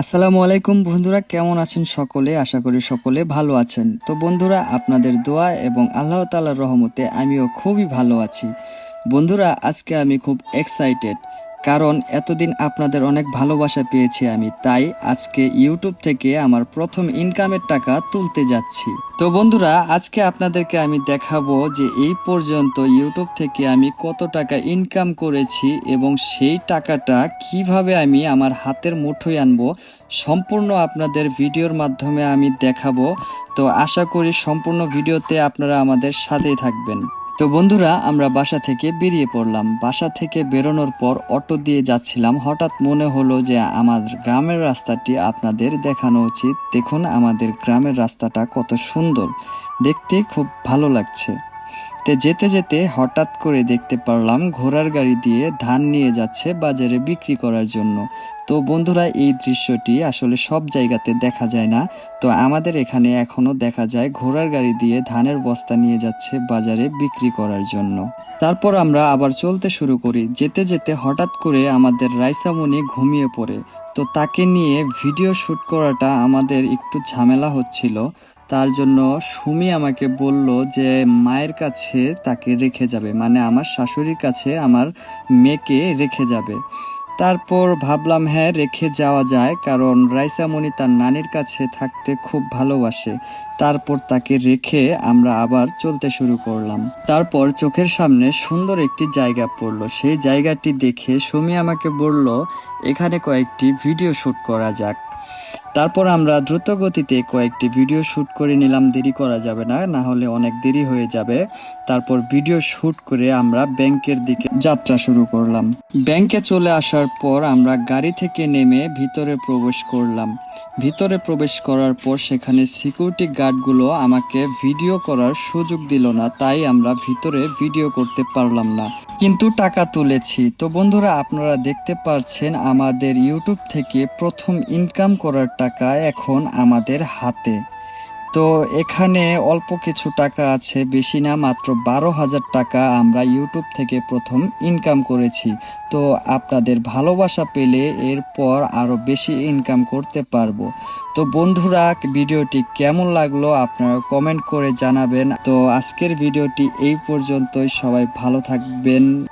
আসসালামু আলাইকুম বন্ধুরা, কেমন আছেন সকলে? আশা করি সকলে ভালো আছেন। তো বন্ধুরা, আপনাদের দোয়া এবং আল্লাহ তালার রহমতে আমিও খুবই ভালো আছি। বন্ধুরা, আজকে আমি খুব এক্সাইটেড কারণ এতদিন আপনাদের অনেক ভালোবাসা পেয়েছি আমি, তাই আজকে ইউটিউব থেকে আমার প্রথম ইনকামের টাকা তুলতে যাচ্ছি। তো বন্ধুরা, আজকে আপনাদেরকে আমি দেখাবো যে এই পর্যন্ত ইউটিউব থেকে আমি কত টাকা ইনকাম করেছি এবং সেই টাকাটা কীভাবে আমি আমার হাতের মুঠোয় আনব, সম্পূর্ণ আপনাদের ভিডিওর মাধ্যমে আমি দেখাবো। তো আশা করি সম্পূর্ণ ভিডিওতে আপনারা আমাদের সাথেই থাকবেন। তো বন্ধুরা, আমরা বাসা থেকে বেরিয়ে পড়লাম। বাসা থেকে বেরোনোর পর অটো দিয়ে যাচ্ছিলাম। হঠাৎ মনে হলো যে আমার গ্রামের রাস্তাটি আপনাদের দেখানো উচিত। দেখুন, আমাদের গ্রামের রাস্তাটা কত সুন্দর। দেখতে খুব ভালো লাগছে। তে যেতে যেতে হঠাৎ করে দেখতে পারলাম ঘোড়ার গাড়ি দিয়ে ধান নিয়ে যাচ্ছে বাজারে বিক্রি করার জন্য। তো বন্ধুরা, এই দৃশ্যটি আসলে সব জায়গাতে দেখা যায় না। তো আমাদের এখানে এখনও দেখা যায় ঘোড়ার গাড়ি দিয়ে ধানের বস্তা নিয়ে যাচ্ছে বাজারে বিক্রি করার জন্য। তারপর আমরা আবার চলতে শুরু করি। যেতে যেতে হঠাৎ করে আমাদের রাইসামণি ঘুমিয়ে পড়ে। তো তাকে নিয়ে ভিডিও শ্যুট করাটা আমাদের একটু ঝামেলা হচ্ছিল। তার জন্য সুমি আমাকে বলল যে মায়ের কাছে তাকে রেখে যাবে মানে আমার শাশুড়ির কাছে আমার মেয়েকে রেখে যাবে। তারপর ভাবলাম হ্যাঁ রেখে যাওয়া যায়, কারণ রাইসামণি তার নানির কাছে থাকতে খুব ভালোবাসে। তারপর তাকে রেখে আমরা আবার চলতে শুরু করলাম। তারপর চোখের সামনে সুন্দর একটি জায়গা পড়ল। সেই জায়গাটি দেখে সুমি আমাকে বলল, এখানে কয়েকটি ভিডিও শ্যুট করা যাক। তারপর আমরা দ্রুত গতিতে কয়েকটি ভিডিও শ্যুট করে নিলাম। দেরি করা যাবে না না হলে অনেক দেরি হয়ে যাবে। তারপর ভিডিও শ্যুট করে আমরা ব্যাংকের দিকে যাত্রা শুরু করলাম। ব্যাংকে চলে আসার পর আমরা গাড়ি থেকে নেমে ভিতরে প্রবেশ করলাম। ভিতরে প্রবেশ করার পর সেখানে সিকিউরিটি গার্ডগুলো আমাকে ভিডিও করার সুযোগ দিল না, তাই আমরা ভিতরে ভিডিও করতে পারলাম না। কিন্তু টাকা তুলেছি। তো বন্ধুরা, আপনারা দেখতে পারছেন আমাদের ইউটিউব থেকে প্রথম ইনকাম করার টাকা এখন আমাদের হাতে। তো এখানে অল্প কিছু টাকা আছে, বেশি না, মাত্র বারো হাজার টাকা আমরা ইউটিউব থেকে প্রথম ইনকাম করেছি। তো আপনাদের ভালোবাসা পেলে এরপর আরও বেশি ইনকাম করতে পারব। তো বন্ধুরা, ভিডিওটি কেমন লাগল আপনারা কমেন্ট করে জানাবেন। তো আজকের ভিডিওটি এই পর্যন্তই। সবাই ভালো থাকবেন।